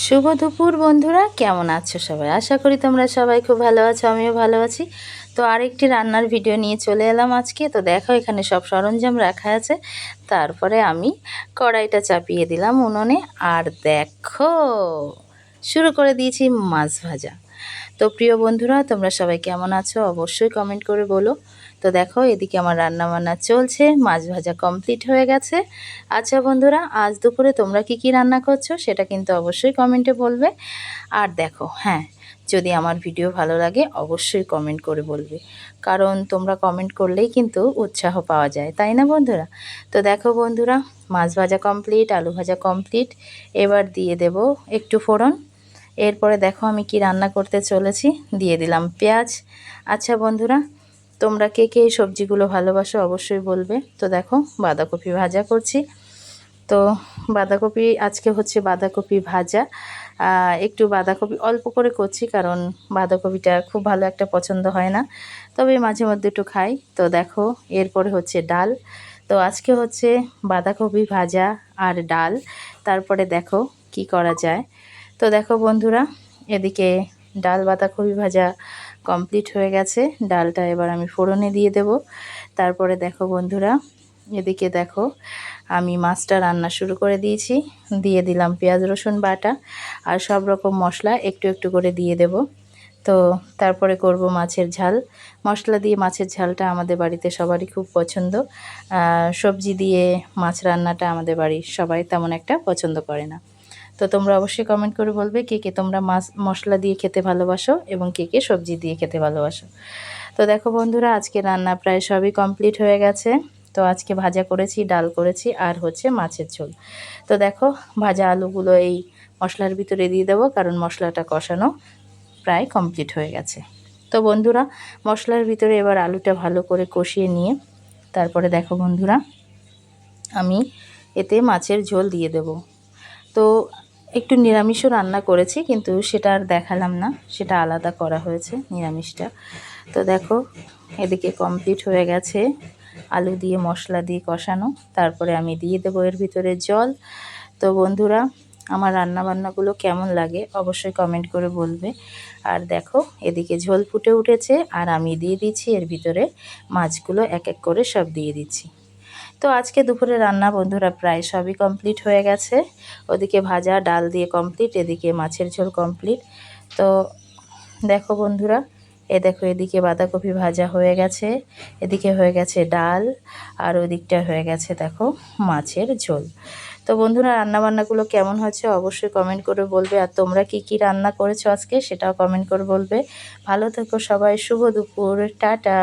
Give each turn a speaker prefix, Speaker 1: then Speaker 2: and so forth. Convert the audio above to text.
Speaker 1: শুভ দুপুর বন্ধুরা, কেমন আছো সবাই? আশা করি তোমরা সবাই খুব ভালো আছো, আমিও ভালো আছি। তো আরেকটি রান্নার ভিডিও নিয়ে চলে এলাম আজকে। তো দেখো, এখানে সব সরঞ্জাম রাখা আছে। তারপরে আমি কড়াইটা চাপিয়ে দিলাম উনুনে। আর দেখো, শুরু করে দিয়েছি মাছ ভাজা। তো প্রিয় বন্ধুরা, তোমরা সবাই কেমন আছো? অবশ্যই কমেন্ট করে বলো। তো দেখো, এদিকে আমার রান্না বান্না চলছে, মাছ ভাজা কমপ্লিট হয়ে গেছে। আচ্ছা বন্ধুরা, আজ দুপুরে তোমরা কি কি রান্না করছ সেটা কিন্তু অবশ্যই কমেন্টে বলবে। আর দেখো হ্যাঁ যদি আমার ভিডিও ভালো লাগে, অবশ্যই কমেন্ট করে বলবে। কারণ তোমরা কমেন্ট করলেই কিন্তু উৎসাহ পাওয়া যায়, তাই না বন্ধুরা? তো দেখো বন্ধুরা, মাছ ভাজা কমপ্লিট আলু ভাজা কমপ্লিট এবার দিয়ে দেব একটু ফোড়ন। এরপরে দেখো আমি কি রান্না করতে চলেছি। দিয়ে দিলাম পেঁয়াজ। আচ্ছা বন্ধুরা, তোমরা কে কে এই সবজিগুলো ভালোবাসো অবশ্যই বলবে। তো দেখো, বাঁধাকপি ভাজা করছি। তো বাঁধাকপি, আজকে হচ্ছে বাঁধাকপি ভাজা। একটু বাঁধাকপি অল্প করে করছি কারণ বাঁধাকপিটা খুব ভালো একটা পছন্দ হয় না। তবে মাঝে মধ্যে একটু খাই। তো দেখো, এরপরে হচ্ছে ডাল। তো আজকে হচ্ছে বাঁধাকপি ভাজা আর ডাল। তারপরে দেখো কি করা যায়। তো দেখো বন্ধুরা, এদিকে ডাল বাঁধাকপি ভাজা কমপ্লিট হয়ে গেছে। ডালটা এবার আমি ফোড়নে দিয়ে দেব। তারপরে দেখো বন্ধুরা, এদিকে দেখো আমি মাছটা রান্না শুরু করে দিয়েছি। দিয়ে দিলাম পেঁয়াজ, রসুন বাটা আর সব রকম মশলা একটু একটু করে দিয়ে দেব। তো তারপরে করব মাছের ঝাল। মশলা দিয়ে মাছের ঝালটা আমাদের বাড়িতে সবারই খুব পছন্দ। সবজি দিয়ে মাছ রান্নাটা আমাদের বাড়ির সবাই তেমন একটা পছন্দ করে না। তো তোমরা অবশ্যই কমেন্ট করে বলবে কে কে তোমরা মাছ, মশলা দিয়ে খেতে ভালোবাসো এবং কে কে সবজি দিয়ে খেতে ভালোবাসো। তো দেখো বন্ধুরা, আজকে রান্না প্রায় সবই কমপ্লিট হয়ে গেছে। তো আজকে ভাজা করেছি, ডাল করেছি আর হচ্ছে মাছের ঝোল। তো দেখো, ভাজা আলুগুলো এই মশলার ভিতরে দিয়ে দেবো কারণ মশলাটা কষানো প্রায় কমপ্লিট হয়ে গেছে। তো বন্ধুরা, মশলার ভিতরে এবার আলুটা ভালো করে কষিয়ে নিয়ে তারপরে দেখো বন্ধুরা, আমি এতে মাছের ঝোল দিয়ে দেব। তো একটু নিরামিষও রান্না করেছি, কিন্তু সেটা আর দেখালাম না। সেটা আলাদা করা হয়েছে, নিরামিষটা। তো দেখো, এদিকে কমপ্লিট হয়ে গেছে। আলু দিয়ে মশলা দিয়ে কষানো। তারপরে আমি দিয়ে দেবো এর ভিতরে জল। তো বন্ধুরা, আমার রান্না বান্নাগুলো কেমন লাগে অবশ্যই কমেন্ট করে বলবে। আর দেখো, এদিকে ঝোল ফুটে উঠেছে, আর আমি দিয়ে দিচ্ছি এর ভিতরে মাছগুলো এক এক করে সব দিয়ে দিচ্ছি। তো আজকে দুপুরে রান্না বন্ধুরা প্রায় সবই কমপ্লিট হয়ে গেছে। ওদিকে ভাজা, ডাল দিয়ে কমপ্লিট এদিকে মাছের ঝোল কমপ্লিট তো দেখো বন্ধুরা, এ দেখো এদিকে বাঁধাকপি ভাজা হয়ে গেছে, এদিকে হয়ে গেছে ডাল, আর ওদিকটা হয়ে গেছে দেখো মাছের ঝোল। তো বন্ধুরা, রান্নাবান্নাগুলো কেমন হয়েছে অবশ্যই কমেন্ট করে বলবে, আর তোমরা কি কি রান্না করেছ আজকে সেটাও কমেন্ট করে বলবে। ভালো থেকো সবাই, শুভ দুপুর, টাটা।